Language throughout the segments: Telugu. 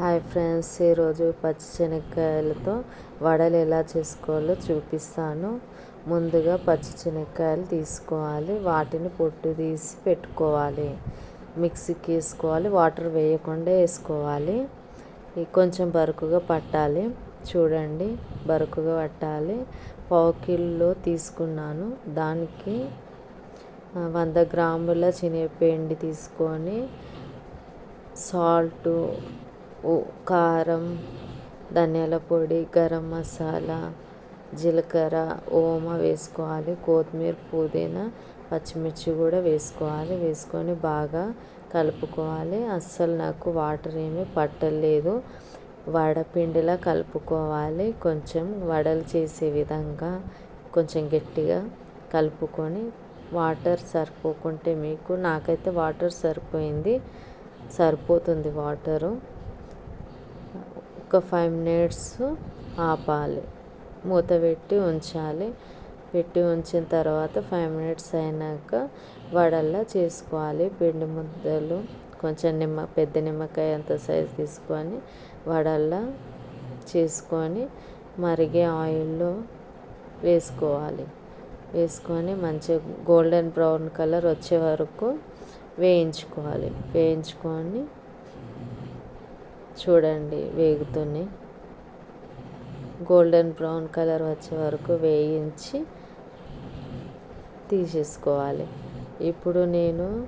హాయ్ ఫ్రెండ్స్ ఈరోజు పచ్చిశనగకాయలతో వడలు ఎలా చేసుకోవాలో చూపిస్తాను. ముందుగా పచ్చిశనగకాయలు తీసుకోవాలి వాటిని పొట్టు తీసి పెట్టుకోవాలి. మిక్సీకి వేసుకోవాలి వాటర్ వేయకుండా వేసుకోవాలి. కొంచెం బరుకుగా పట్టాలి. చూడండి బరుకుగా పట్టాలి. పావు కిలో తీసుకున్నాను. దానికి వంద గ్రాముల శనగపిండి తీసుకొని సాల్టు కారం ధనియాల పొడి గరం మసాలా జీలకర్ర ఓమ వేసుకోవాలి. కొత్తిమీర పుదీనా పచ్చిమిర్చి కూడా వేసుకోవాలి. వేసుకొని బాగా కలుపుకోవాలి. అస్సలు నాకు వాటర్ ఏమీ పట్టలేదు. వడపిండిలా కలుపుకోవాలి. కొంచెం వడలు చేసే విధంగా కొంచెం గట్టిగా కలుపుకొని వాటర్ సరిపోకుంటే మీకు నాకైతే వాటర్ సరిపోయింది. సరిపోతుంది వాటరు. ఒక ఫైవ్ మినిట్స్ ఆపాలి. మూత పెట్టి ఉంచాలి. పెట్టి ఉంచిన తర్వాత ఫైవ్ మినిట్స్ అయినాక వడల్లా చేసుకోవాలి. పిండి ముద్దలు కొంచెం నిమ్మ పెద్ద నిమ్మకాయ అంత సైజు తీసుకొని వడల్లా చేసుకొని మరిగే ఆయిల్లో వేసుకోవాలి. వేసుకొని మంచిగా గోల్డెన్ బ్రౌన్ కలర్ వచ్చే వరకు వేయించుకోవాలి. వేయించుకొని చూడండి వేగుతూనే గోల్డెన్ బ్రౌన్ కలర్ వచ్చే వరకు వేయించి తీసేసుకోవాలి. ఇప్పుడు నేను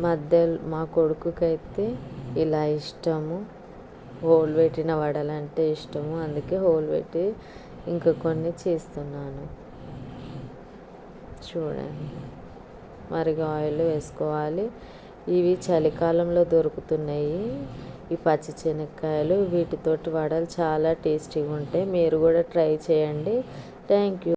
మధ్య మా కొడుకుకైతే ఇలా ఇష్టము. హోల్ పెట్టిన వడలంటే ఇష్టము. అందుకే హోల్ పెట్టి ఇంకా కొన్ని చేస్తున్నాను. చూడండి. మరిగా ఆయిల్ వేసుకోవాలి. ఇవి చలికాలంలో దొరుకుతున్నాయి. ఈ పచ్చి శనక్కాయలు వీటితోటి వడలు చాలా టేస్టీగా ఉంటాయి. మీరు కూడా ట్రై చేయండి. Thank you.